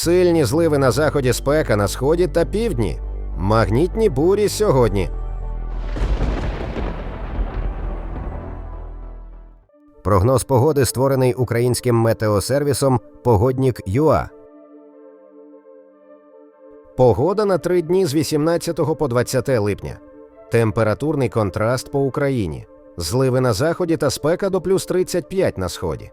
Сильні зливи на заході спека на сході та півдні. Магнітні бурі сьогодні. Прогноз погоди створений українським метеосервісом Погоднік ЮА. Погода на три дні з 18 по 20 липня. Температурний контраст по Україні. Зливи на заході та спека до плюс 35 на сході.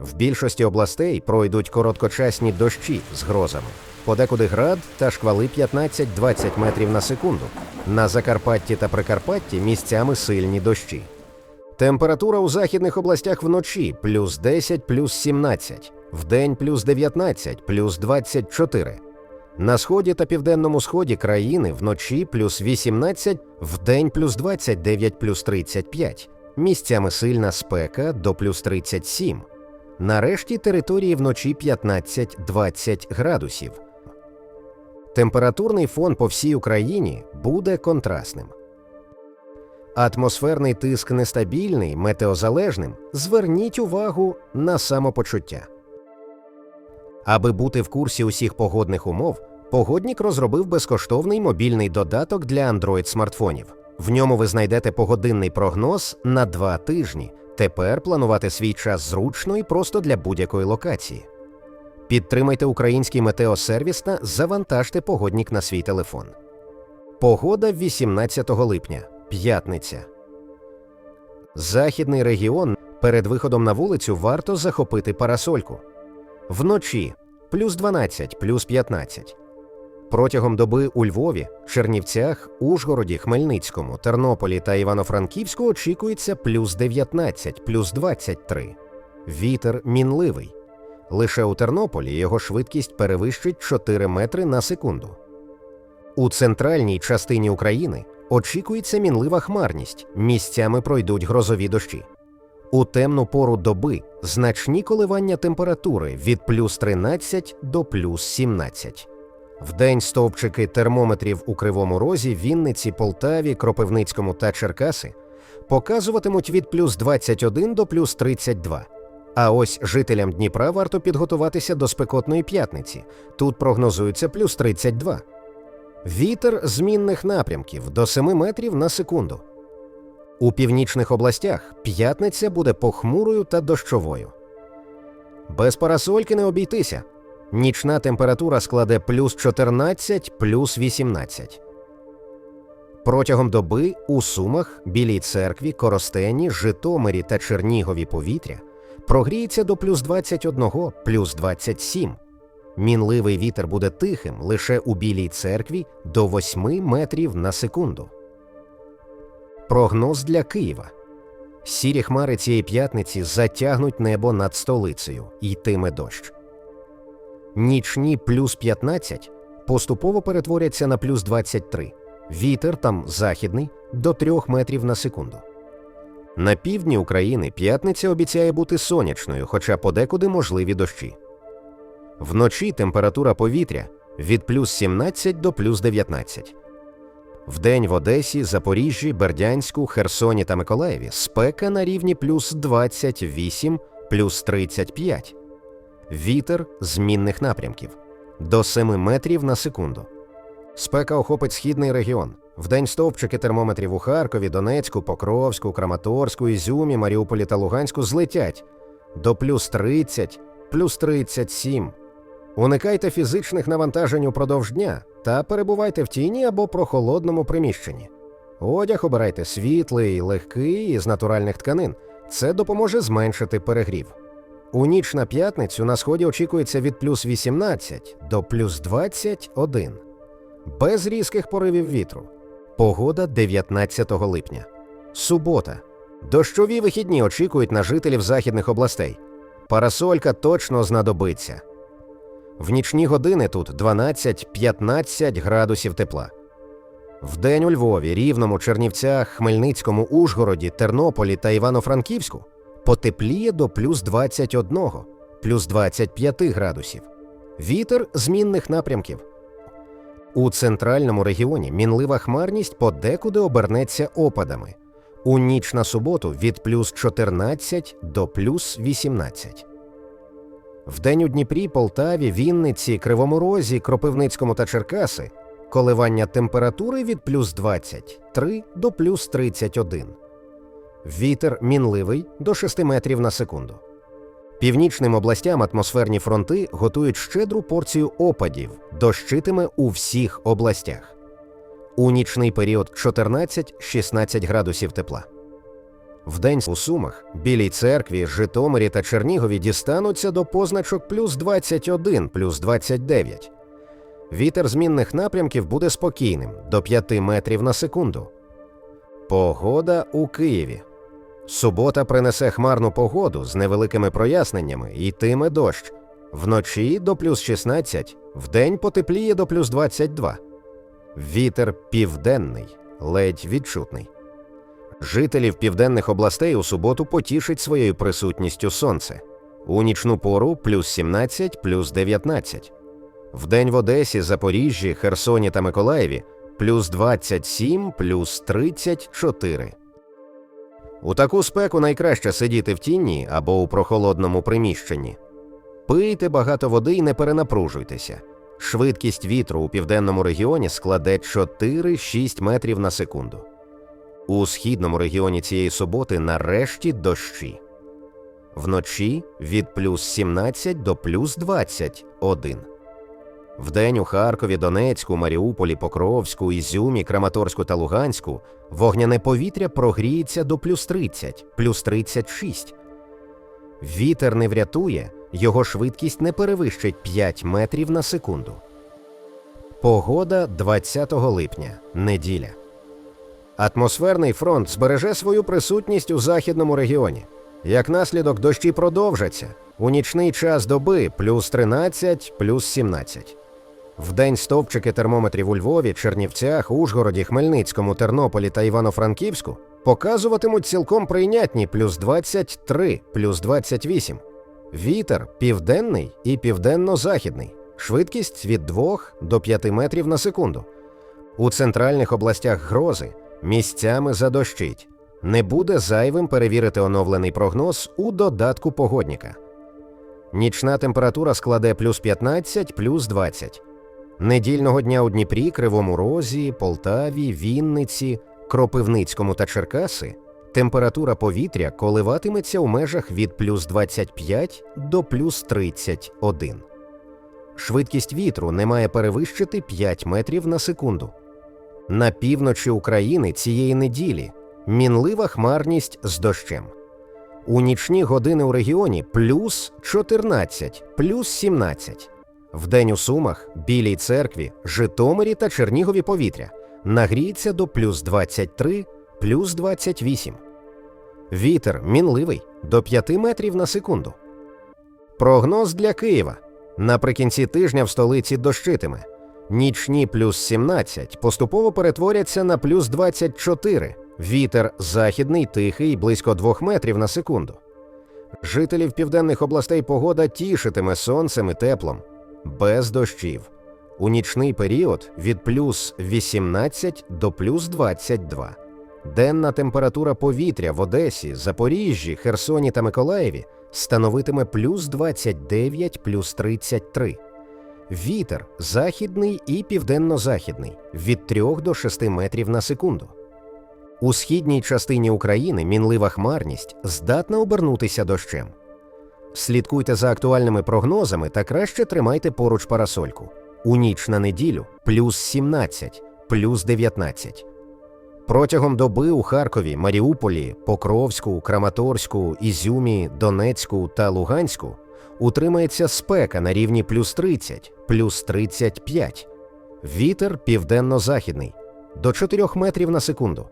В більшості областей пройдуть короткочасні дощі з грозами. Подекуди град та шквали 15-20 метрів на секунду. На Закарпатті та Прикарпатті місцями сильні дощі. Температура у західних областях вночі плюс 10, плюс 17, вдень плюс 19, плюс 24. На сході та південному сході країни вночі плюс 18, вдень плюс 29, плюс 35. Місцями сильна спека до плюс 37. Нарешті території вночі 15-20 градусів. Температурний фон по всій Україні буде контрастним. Атмосферний тиск нестабільний, метеозалежним. Зверніть увагу на самопочуття. Аби бути в курсі усіх погодних умов, погоднік розробив безкоштовний мобільний додаток для Android смартфонів. В ньому ви знайдете погодинний прогноз на два тижні. Тепер планувати свій час зручно і просто для будь-якої локації. Підтримайте український метеосервіс та завантажте погоднік на свій телефон. Погода 18 липня. П'ятниця. Західний регіон перед виходом на вулицю варто захопити парасольку. Вночі плюс 12, плюс 15. Протягом доби у Львові, Чернівцях, Ужгороді, Хмельницькому, Тернополі та Івано-Франківську очікується плюс 19, плюс 23. Вітер мінливий. Лише у Тернополі його швидкість перевищить 4 метри на секунду. У центральній частині України очікується мінлива хмарність, місцями пройдуть грозові дощі. У темну пору доби значні коливання температури від плюс 13 до плюс 17. Вдень стовпчики термометрів у Кривому Розі, Вінниці, Полтаві, Кропивницькому та Черкаси показуватимуть від плюс 21 до плюс 32. А ось жителям Дніпра варто підготуватися до спекотної п'ятниці. Тут прогнозується плюс 32. Вітер змінних напрямків до 7 метрів на секунду. У північних областях п'ятниця буде похмурою та дощовою. Без парасольки не обійтися. Нічна температура складе плюс 14, плюс 18. Протягом доби у Сумах, Білій церкві, Коростені, Житомирі та Чернігові повітря прогріється до плюс 21, плюс 27. Мінливий вітер буде тихим лише у Білій церкві до 8 метрів на секунду. Прогноз для Києва. Сірі хмари цієї п'ятниці затягнуть небо над столицею, йтиме дощ. Нічні плюс 15 поступово перетворяться на плюс 23. Вітер там західний до 3 метрів на секунду. На півдні України п'ятниця обіцяє бути сонячною, хоча подекуди можливі дощі. Вночі температура повітря від плюс 17 до плюс 19. Вдень в Одесі, Запоріжжі, Бердянську, Херсоні та Миколаєві спека на рівні плюс 28, плюс 35. Вітер змінних напрямків до 7 метрів на секунду. Спека охопить східний регіон. Вдень стовпчики термометрів у Харкові, Донецьку, Покровську, Краматорську, Ізюмі, Маріуполі та Луганську злетять до плюс 30, плюс 37. Уникайте фізичних навантажень упродовж дня та перебувайте в тіні або прохолодному приміщенні. Одяг обирайте світлий, легкий із натуральних тканин. Це допоможе зменшити перегрів. У ніч на п'ятницю на сході очікується від плюс 18 до плюс 21. Без різких поривів вітру. Погода 19 липня. Субота. Дощові вихідні очікують на жителів західних областей. Парасолька точно знадобиться. В нічні години тут 12-15 градусів тепла. Вдень у Львові, Рівному, Чернівцях, Хмельницькому, Ужгороді, Тернополі та Івано-Франківську потепліє до плюс 21, плюс 25 градусів. Вітер змінних напрямків. У центральному регіоні мінлива хмарність подекуди обернеться опадами. У ніч на суботу від плюс 14 до плюс 18. Вдень у Дніпрі, Полтаві, Вінниці, Кривому Розі, Кропивницькому та Черкаси коливання температури від плюс 23 до плюс 31. Вітер мінливий до 6 метрів на секунду. Північним областям атмосферні фронти готують щедру порцію опадів, дощитиме у всіх областях. У нічний період 14-16 градусів тепла. Вдень у Сумах, Білій церкві, Житомирі та Чернігові дістануться до позначок плюс 21, плюс 29. Вітер змінних напрямків буде спокійним до 5 метрів на секунду. Погода у Києві. Субота принесе хмарну погоду з невеликими проясненнями і йтиме дощ. Вночі до плюс 16, вдень потепліє до плюс 22. Вітер південний, ледь відчутний. Жителів південних областей у суботу потішить своєю присутністю сонце. У нічну пору плюс 17, плюс 19. Вдень в Одесі, Запоріжжі, Херсоні та Миколаєві плюс 27, плюс 34. У таку спеку найкраще сидіти в тіні або у прохолодному приміщенні. Пийте багато води і не перенапружуйтеся. Швидкість вітру у південному регіоні складе 4-6 метрів на секунду. У східному регіоні цієї суботи нарешті дощі. Вночі від плюс 17 до плюс 21. Вдень у Харкові, Донецьку, Маріуполі, Покровську, Ізюмі, Краматорську та Луганську вогняне повітря прогріється до плюс 30, плюс 36. Вітер не врятує, його швидкість не перевищить 5 метрів на секунду. Погода 20 липня, неділя. Атмосферний фронт збереже свою присутність у західному регіоні. Як наслідок, дощі продовжаться. У нічний час доби плюс 13, плюс 17. Вдень стовпчики термометрів у Львові, Чернівцях, Ужгороді, Хмельницькому, Тернополі та Івано-Франківську показуватимуть цілком прийнятні плюс 23, плюс 28. Вітер південний і південно-західний. Швидкість від 2 до 5 метрів на секунду. У центральних областях грози місцями задощить. Не буде зайвим перевірити оновлений прогноз у додатку погодніка. Нічна температура складе плюс 15, плюс 20. Недільного дня у Дніпрі, Кривому Розі, Полтаві, Вінниці, Кропивницькому та Черкаси температура повітря коливатиметься у межах від плюс 25 до плюс 31. Швидкість вітру не має перевищити 5 метрів на секунду. На півночі України цієї неділі мінлива хмарність з дощем. У нічні години у регіоні плюс 14, плюс 17. Вдень у Сумах, Білій церкві, Житомирі та Чернігові повітря нагріється до плюс 23, плюс 28. Вітер мінливий до 5 метрів на секунду. Прогноз для Києва. Наприкінці тижня в столиці дощитиме. Нічні плюс 17 поступово перетворяться на плюс 24. Вітер західний тихий близько 2 метрів на секунду. Жителів південних областей погода тішитиме сонцем і теплом, без дощів. У нічний період від плюс 18 до плюс 22. Денна температура повітря в Одесі, Запоріжжі, Херсоні та Миколаєві становитиме плюс 29 плюс 33. Вітер західний і південно-західний від 3 до 6 метрів на секунду. У східній частині України мінлива хмарність здатна обернутися дощем. Слідкуйте за актуальними прогнозами та краще тримайте поруч парасольку. У ніч на неділю плюс 17, плюс 19. Протягом доби у Харкові, Маріуполі, Покровську, Краматорську, Ізюмі, Донецьку та Луганську утримається спека на рівні плюс 30, плюс 35. Вітер південно-західний до 4 метрів на секунду.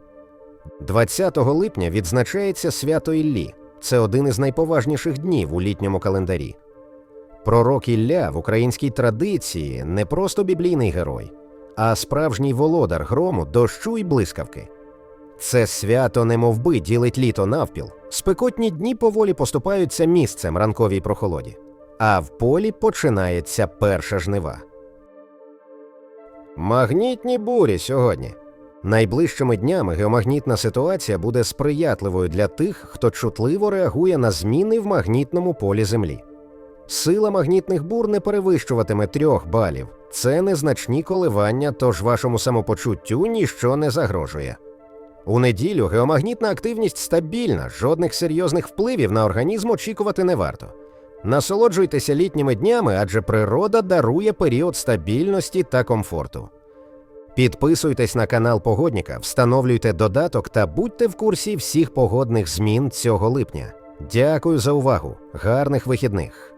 20 липня відзначається свято Іллі. Це один із найповажніших днів у літньому календарі. Пророк Ілля в українській традиції не просто біблійний герой, а справжній володар грому, дощу й блискавки. Це свято немовби ділить літо навпіл. Спекотні дні поволі поступаються місцем ранковій прохолоді, а в полі починається перша жнива. Магнітні бурі сьогодні. Найближчими днями геомагнітна ситуація буде сприятливою для тих, хто чутливо реагує на зміни в магнітному полі Землі. Сила магнітних бур не перевищуватиме трьох балів. Це незначні коливання, тож вашому самопочуттю ніщо не загрожує. У неділю геомагнітна активність стабільна, жодних серйозних впливів на організм очікувати не варто. Насолоджуйтеся літніми днями, адже природа дарує період стабільності та комфорту. Підписуйтесь на канал Погодніка, встановлюйте додаток та будьте в курсі всіх погодних змін цього липня. Дякую за увагу! Гарних вихідних!